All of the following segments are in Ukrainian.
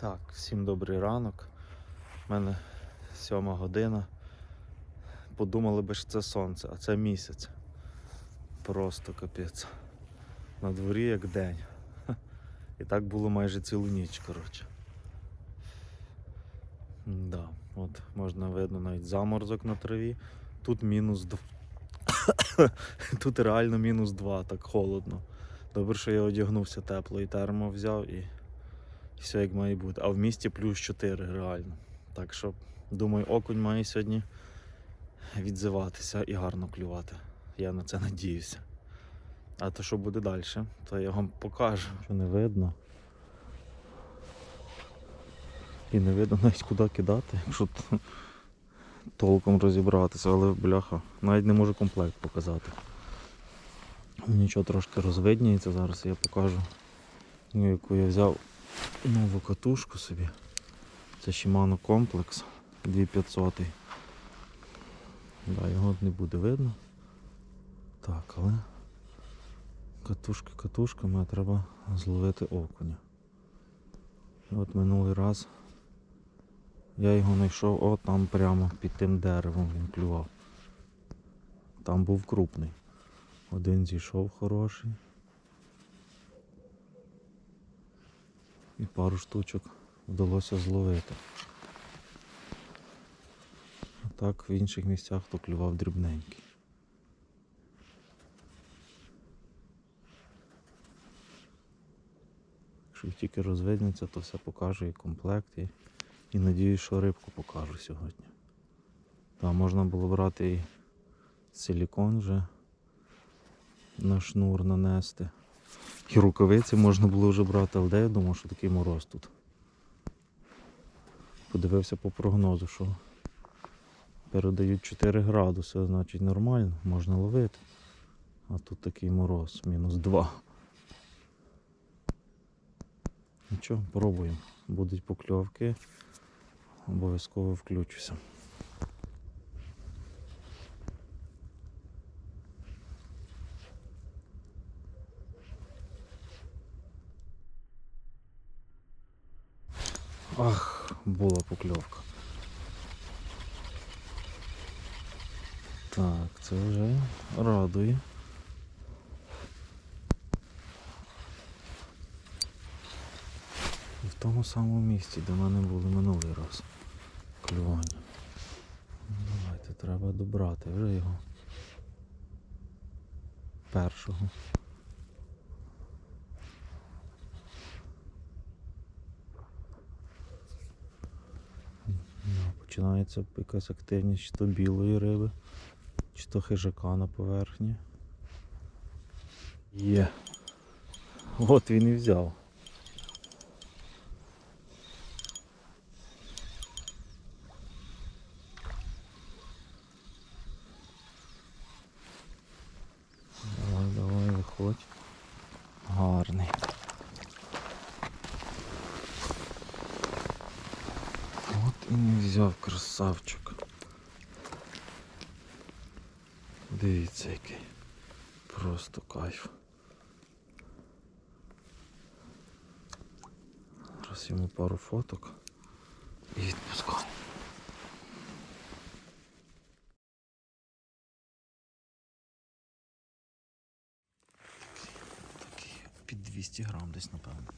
Так, всім добрий ранок. У мене сьома година. Подумали би, що це сонце, а це місяць. Просто капець. На дворі як день. І так було майже цілу ніч, коротше. Да, от можна видно навіть заморозок на траві. Тут мінус 2. Тут реально мінус 2, так холодно. Добре, що я одягнувся тепло і термо взяв і все як має бути. А в місті плюс 4 реально. Так що, думаю, окунь має сьогодні відзиватися і гарно клювати. Я на це надіюся. А то що буде далі, то я вам покажу. Що не видно. І не видно навіть куди кидати, якщо толком розібратися, але бляха, навіть не можу комплект показати. Нічого трошки розвидніється, зараз я покажу, ну, яку я взяв нову катушку собі. Це Shimano Complex 2500. Да, його не буде видно. Так, але катушки катушками, а треба зловити окуня. От минулий раз я його знайшов от там прямо під тим деревом він клював. Там був крупний. Один зійшов хороший. І пару штучок вдалося зловити. А так в інших місцях то клював дрібненький. Якщо тільки розвиднеться, то все покажу і комплект, і, і надіюсь, що рибку покажу сьогодні. Там можна було брати і силікон вже на шнур нанести. І рукавиці можна було вже брати, але де я думав, що такий мороз тут. Подивився по прогнозу, що передають 4 градуси, значить нормально, можна ловити. А тут такий мороз, мінус 2. Нічого, пробуємо. Будуть покльовки, обов'язково включуся. Ах, була покльовка. Так, це вже радує. В тому самому місці, де в мене були минулий раз клювання. Давайте, треба добрати вже його. Першого. Ну, Починається якась активність чи то білої риби, чи то хижака на поверхні. Є. От він і взяв. Давай, давай, виходь. Гарний. От і не взяв красавчик. Дивіться який. Просто кайф. Зараз йому пару фоток і відпускаю. Такий під 200 грам десь, напевно.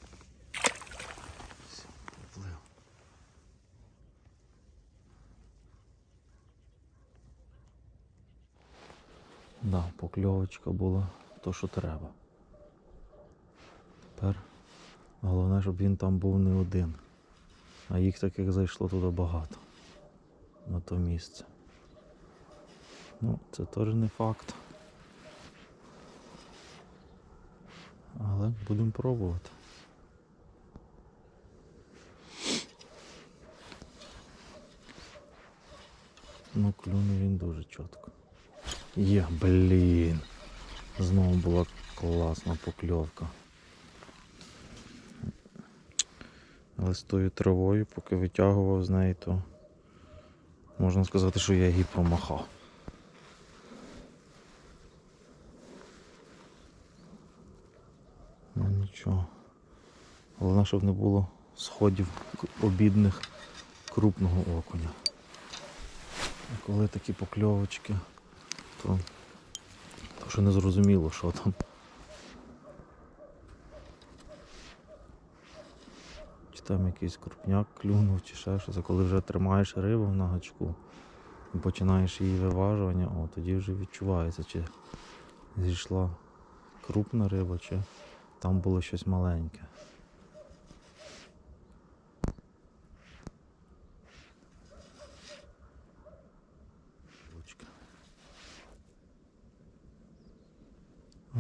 Все, поплив. Да, покльовочка була то, що треба. Тепер головне, щоб він там був не один. А їх таких зайшло туди багато. На то місце. Ну, це теж не факт. Але будемо пробувати. Ну, клюне він дуже чітко. Є, блін. Знову була класна покльовка. Але з тою травою, поки витягував з неї, то можна сказати, що я її промахав. Ну нічого. Головне, щоб не було сходів обідних крупного окуня. А коли такі покльовочки, то, то вже не зрозуміло, що там. Чи там якийсь крупняк клюнув, чи ще щось. А коли вже тримаєш рибу на гачку і починаєш її виважування, о, тоді вже відчувається, чи зійшла крупна риба, чи там було щось маленьке.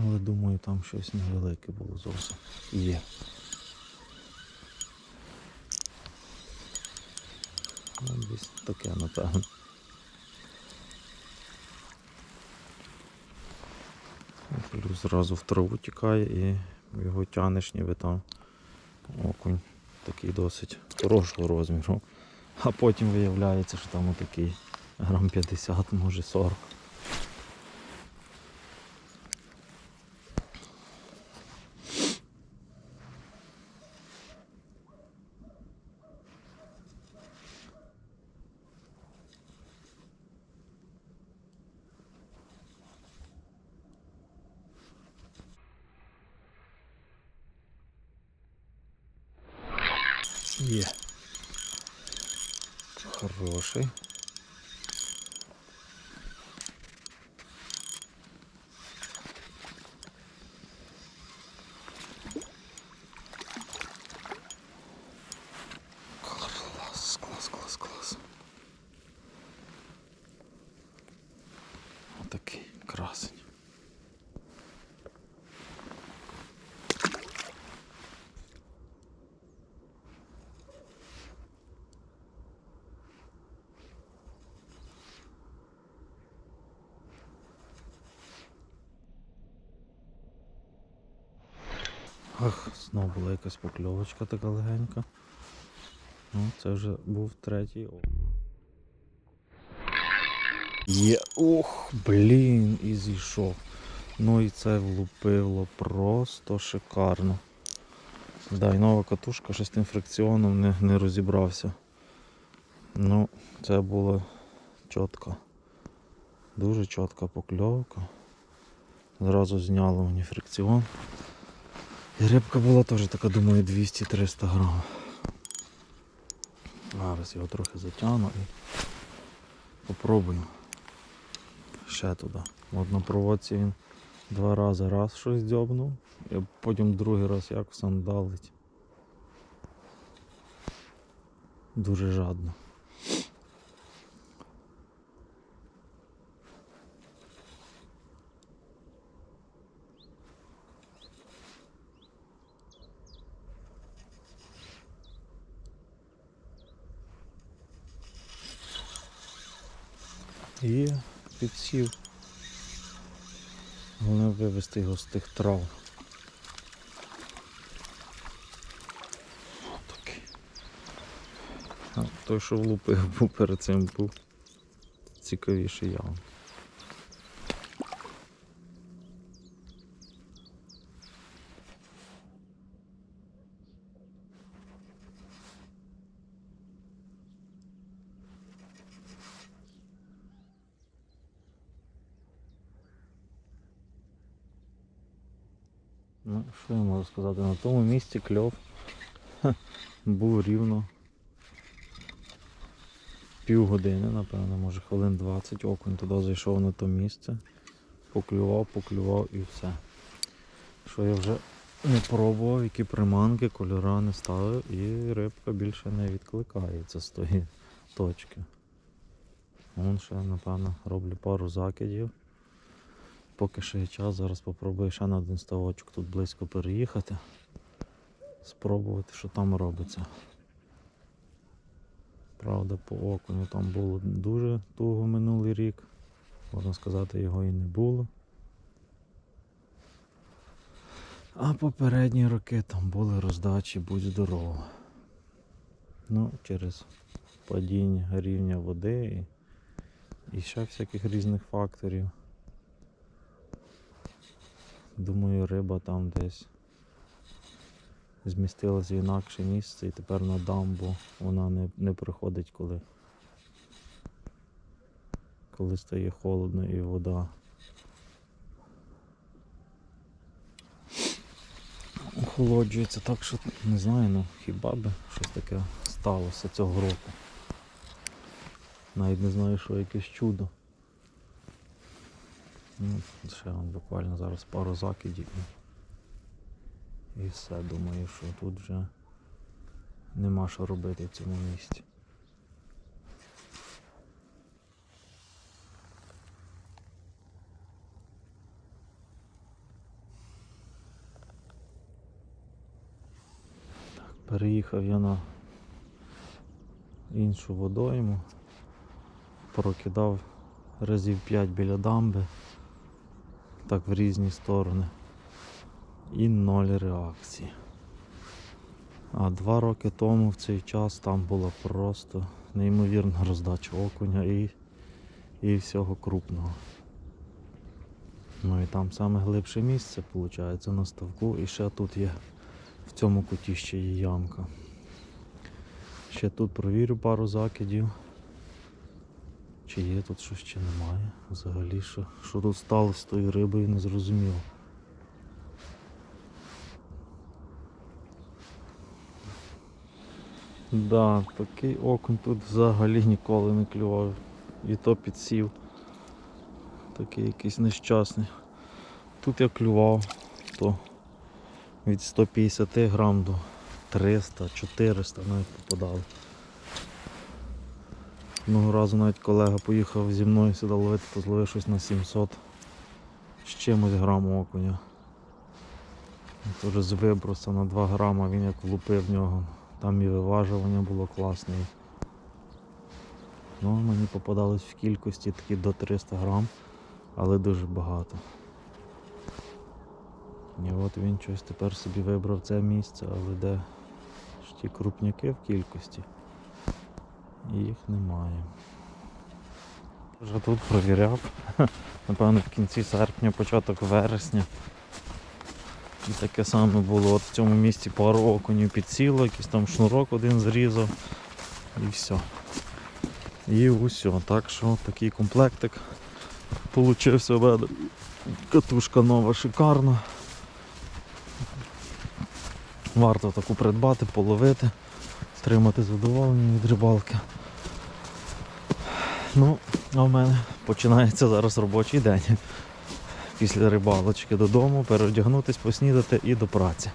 Але думаю, там щось невелике було зовсім. Є. Ну, десь таке, напевно. Зразу в траву тікає і його тянеш, ніби там окунь такий досить хорошого розміру. А потім виявляється, що там отакий грам 50, може 40. Є. Хороший. Ах, знову була якась покльовочка така легенька. Ну, це вже був третій. Є. Ох, блін, і зійшов. Ну і це влупило просто шикарно. Да, і нова катушка шестим фрикціоном не, не розібрався. Ну, це було чітко. Дуже чітка покльовка. Зразу зняло мені фрикціон. І рибка була теж така, думаю, 200-300 грам. Зараз його трохи затягну і попробую ще туди. От на проводці він два рази раз щось дзьобнув, і потім другий раз як сандалить. Дуже жадно. І підсів. Головне вивести його з тих трав. Той, що влупив, був перед цим був цікавіший явно. Ну, що я можу сказати? На тому місці кльов ха, був рівно півгодини, напевно, може хвилин 20 окунь туди зайшов на то місце, поклював, поклював і все. Що я вже не пробував, які приманки, кольора не ставив і рибка більше не відкликається з тої точки. Вон ще, напевно, роблю пару закидів. Поки ще є час, зараз попробую ще на один ставочок тут близько переїхати. Спробувати, що там робиться. Правда, по окуню там було дуже туго минулий рік. Можна сказати, його і не було. А попередні роки там були роздачі будь здорово. Ну, через падіння рівня води і, і ще всяких різних факторів. Думаю, риба там десь змістилась в інакше місце і тепер на дамбу вона не, не приходить, коли, коли стає холодно і вода. Охолоджується так, що не знаю, ну хіба би щось таке сталося цього року. Навіть не знаю, що якесь чудо. Ну, ще буквально зараз пару закидів. і- все, думаю, що тут вже нема що робити в цьому місці. Переїхав я на іншу водойму, прокидав разів 5 біля дамби, так в різні сторони. І ноль реакції. А два роки тому в цей час там була просто неймовірна роздача окуня і, і всього крупного. Ну і там саме глибше місце, виходить, на ставку. І ще тут є, в цьому куті ще є ямка. Ще тут провірю пару закидів. Чи є тут щось чи немає. Взагалі, що, що тут сталося з тою рибою, не зрозуміло. Да, такий окунь тут взагалі ніколи не клював. І то підсів. Такий якийсь нещасний. Тут я клював, то від 150 грам до 300, 400 навіть попадали. Одного разу навіть колега поїхав зі мною сюди ловити, то щось на 700 з чимось грам окуня. Вже з виброса на 2 грама він як влупив в нього. Там і виважування було класне. Ну, мені попадалось в кількості такі до 300 грам, але дуже багато. І от він щось тепер собі вибрав це місце, але де ж ті крупняки в кількості. І їх немає. Вже тут провіряв. Напевно, в кінці серпня, початок вересня. І таке саме було. От в цьому місці пару окунів підсіло, якийсь там шнурок один зрізав і все. І усе. Так що такий комплектик получився в. Катушка нова, шикарна. Варто таку придбати, половити, отримати задоволення від рибалки. Ну, а в мене починається зараз робочий день. Після рибалочки додому, переодягнутися, поснідати і до праці.